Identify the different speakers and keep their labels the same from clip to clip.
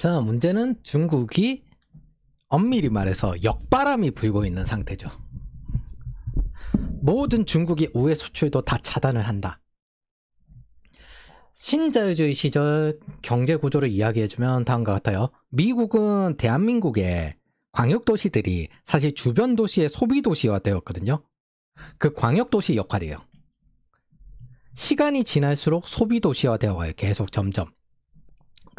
Speaker 1: 자, 문제는 중국이 엄밀히 말해서 역바람이 불고 있는 상태죠. 모든 중국이 우회 수출도 다 차단을 한다. 신자유주의 시절 경제 구조를 이야기해주면 다음과 같아요. 미국은 대한민국의 광역 도시들이 사실 주변 도시의 소비 도시화 되었거든요. 그 광역 도시 역할이에요. 시간이 지날수록 소비 도시화 되어 가요. 계속 점점.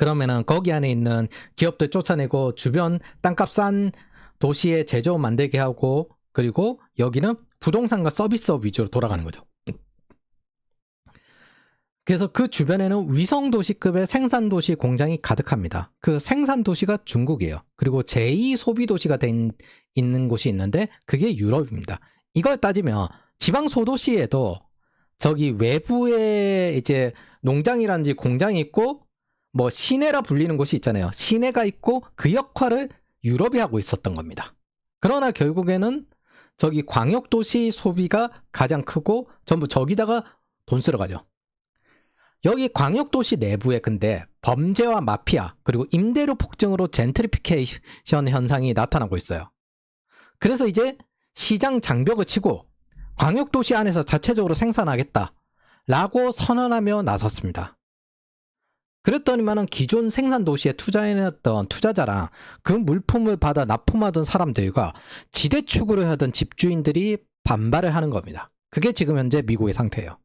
Speaker 1: 그러면은 거기 안에 있는 기업들 쫓아내고 주변 땅값 싼 도시에 제조업 만들게 하고 그리고 여기는 부동산과 서비스업 위주로 돌아가는 거죠. 그래서 그 주변에는 위성 도시급의 생산 도시 공장이 가득합니다. 그 생산 도시가 중국이에요. 그리고 제2 소비 도시가 된 있는 곳이 있는데 그게 유럽입니다. 이걸 따지면 지방 소도시에도 저기 외부에 이제 농장이라든지 공장이 있고 뭐 시내라 불리는 곳이 있잖아요. 시내가 있고 그 역할을 유럽이 하고 있었던 겁니다. 그러나 결국에는 저기 광역 도시 소비가 가장 크고 전부 저기다가 돈 쓰러 가죠. 여기 광역 도시 내부에 근데 범죄와 마피아 그리고 임대료 폭증으로 젠트리피케이션 현상이 나타나고 있어요. 그래서 이제 시장 장벽을 치고 광역 도시 안에서 자체적으로 생산하겠다라고 선언하며 나섰습니다. 그랬더니만은 기존 생산 도시에 투자해놨던 투자자랑 그 물품을 받아 납품하던 사람들과 지대 추구를 하던 집주인들이 반발을 하는 겁니다. 그게 지금 현재 미국의 상태예요.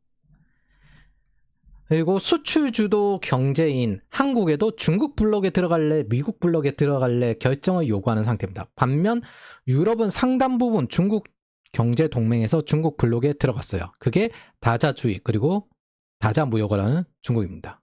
Speaker 1: 그리고 수출 주도 경제인 한국에도 중국 블록에 들어갈래, 미국 블록에 들어갈래 결정을 요구하는 상태입니다. 반면 유럽은 상당 부분 중국 경제 동맹에서 중국 블록에 들어갔어요. 그게 다자주의 그리고 다자 무역을 하는 중국입니다.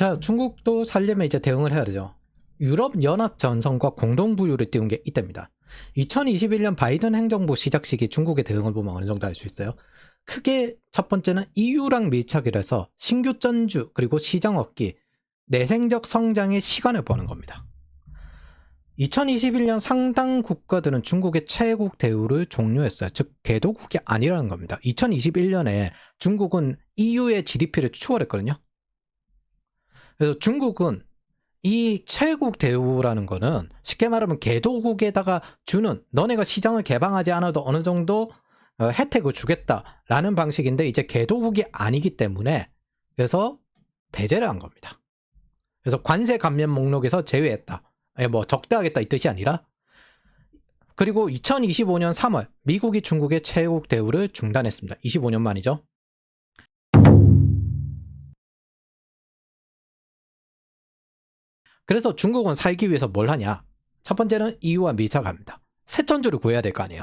Speaker 1: 자, 중국도 살려면 이제 대응을 해야 되죠. 유럽 연합 전선과 공동 부유를 띄운 게 이때입니다. 2021년 바이든 행정부 시작 시기 중국의 대응을 보면 어느 정도 알 수 있어요. 크게 첫 번째는 EU랑 밀착을 해서 신규 전주 그리고 시장 얻기, 내생적 성장의 시간을 버는 겁니다. 2021년 상당 국가들은 중국의 최애국 대우를 종료했어요. 즉 개도국이 아니라는 겁니다. 2021년에 중국은 EU의 GDP를 추월했거든요. 그래서 중국은 이 최국 대우라는 거는 쉽게 말하면 개도국에다가 주는 너네가 시장을 개방하지 않아도 어느 정도 어, 혜택을 주겠다라는 방식인데 이제 개도국이 아니기 때문에 그래서 배제를 한 겁니다. 그래서 관세 감면 목록에서 제외했다. 뭐 적대하겠다 이 뜻이 아니라 그리고 2025년 3월 미국이 중국의 최국 대우를 중단했습니다. 25년 만이죠. 그래서 중국은 살기 위해서 뭘 하냐? 첫 번째는 EU와 밀착합니다. 새천주를 구해야 될 거 아니에요.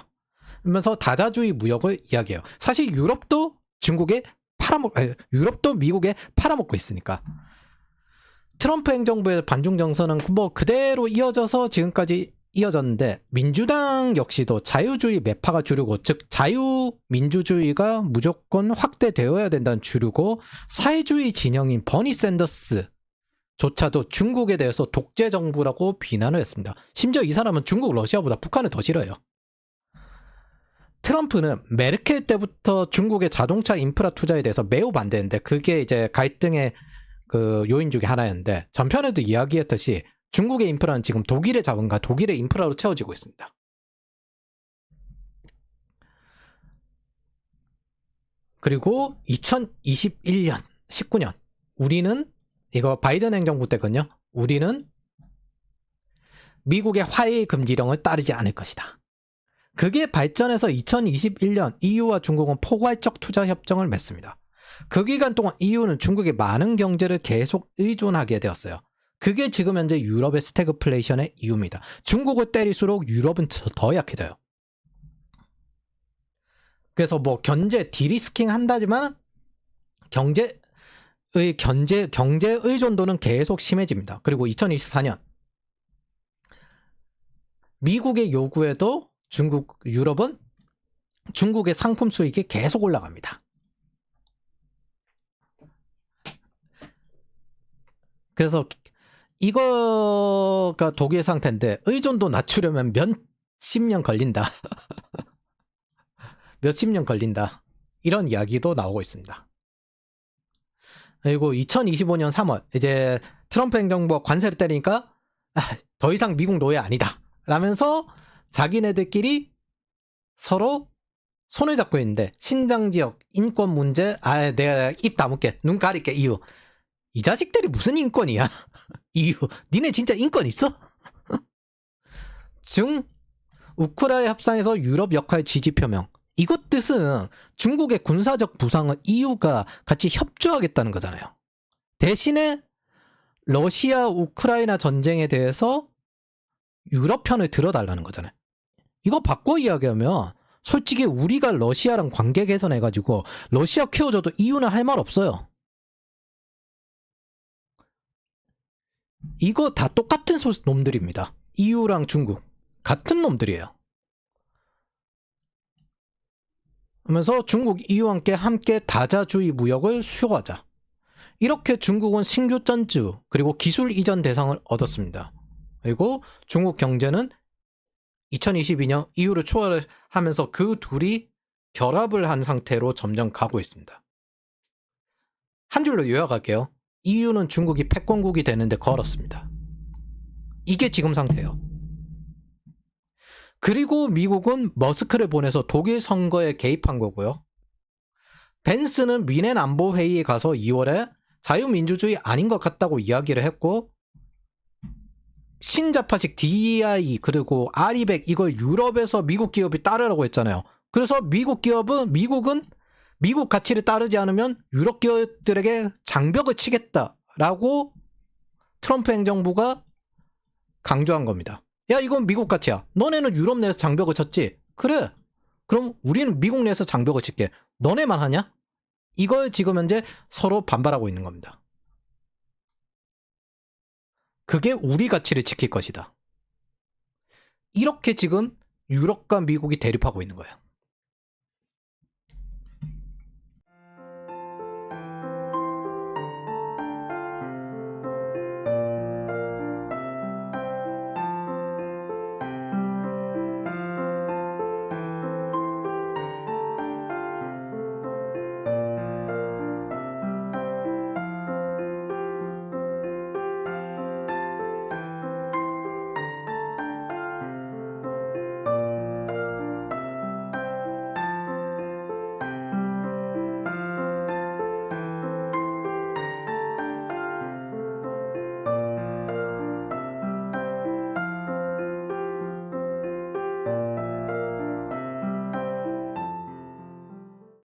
Speaker 1: 그러면서 다자주의 무역을 이야기해요. 사실 유럽도 중국에 팔아먹, 아니, 유럽도 미국에 팔아먹고 있으니까. 트럼프 행정부의 반중 정서는 뭐 그대로 이어져서 지금까지 이어졌는데 민주당 역시도 자유주의 매파가 주류고 즉 자유민주주의가 무조건 확대되어야 된다는 주류고 사회주의 진영인 버니 샌더스 조차도 중국에 대해서 독재 정부라고 비난을 했습니다. 심지어 이 사람은 중국 러시아보다 북한을 더 싫어요. 트럼프는 메르켈 때부터 중국의 자동차 인프라 투자에 대해서 매우 반대했는데 그게 이제 갈등의 그 요인 중에 하나였는데 전편에도 이야기했듯이 중국의 인프라는 지금 독일의 자본과 독일의 인프라로 채워지고 있습니다. 그리고 2021년, 19년 우리는 이거 바이든 행정부 때거든요. 우리는 미국의 화해 금지령을 따르지 않을 것이다. 그게 발전해서 2021년 EU와 중국은 포괄적 투자 협정을 맺습니다. 그 기간 동안 EU는 중국의 많은 경제를 계속 의존하게 되었어요. 그게 지금 현재 유럽의 스태그플레이션의 이유입니다. 중국을 때릴수록 유럽은 더 약해져요. 그래서 뭐 견제 디리스킹 한다지만 경제 의 견제 경제 의존도는 계속 심해집니다. 그리고 2024년 미국의 요구에도 중국 유럽은 중국의 상품 수익이 계속 올라갑니다. 그래서 이거가 독일 상태인데 의존도 낮추려면 몇십 년 걸린다. 몇십 년 걸린다. 이런 이야기도 나오고 있습니다. 그리고 2025년 3월 이제 트럼프 행정부가 관세를 때리니까 아, 더 이상 미국 노예 아니다. 라면서 자기네들끼리 서로 손을 잡고 있는데 신장 지역 인권 문제 아 내가 입 다물게 눈 가릴게 이유. 이 자식들이 무슨 인권이야? 이유. 니네 진짜 인권 있어? 중 우크라이나 협상에서 유럽 역할 지지 표명 이것 뜻은 중국의 군사적 부상을 EU가 같이 협조하겠다는 거잖아요. 대신에 러시아 우크라이나 전쟁에 대해서 유럽 편을 들어달라는 거잖아요. 이거 바꿔 이야기하면 솔직히 우리가 러시아랑 관계 개선해가지고 러시아 키워줘도 EU는 할 말 없어요. 이거 다 똑같은 소- 놈들입니다. EU랑 중국 같은 놈들이에요. 하면서 중국 EU와 함께 함께 다자주의 무역을 수용하자. 이렇게 중국은 신규 전주 그리고 기술 이전 대상을 얻었습니다. 그리고 중국 경제는 2022년 EU를 초월하면서 그 둘이 결합을 한 상태로 점점 가고 있습니다. 한 줄로 요약할게요. EU는 중국이 패권국이 되는데 걸었습니다. 이게 지금 상태예요. 그리고 미국은 머스크를 보내서 독일 선거에 개입한 거고요. 벤스는 미넨 안보회의에 가서 2월에 자유민주주의 아닌 것 같다고 이야기를 했고 신자파식 DEI 그리고 아리백 이걸 유럽에서 미국 기업이 따르라고 했잖아요. 그래서 미국 기업은 미국은 미국 가치를 따르지 않으면 유럽 기업들에게 장벽을 치겠다라고 트럼프 행정부가 강조한 겁니다. 야 이건 미국 가치야. 너네는 유럽 내에서 장벽을 쳤지. 그래. 그럼 우리는 미국 내에서 장벽을 칠게. 너네만 하냐? 이걸 지금 현재 서로 반발하고 있는 겁니다. 그게 우리 가치를 지킬 것이다. 이렇게 지금 유럽과 미국이 대립하고 있는 거예요.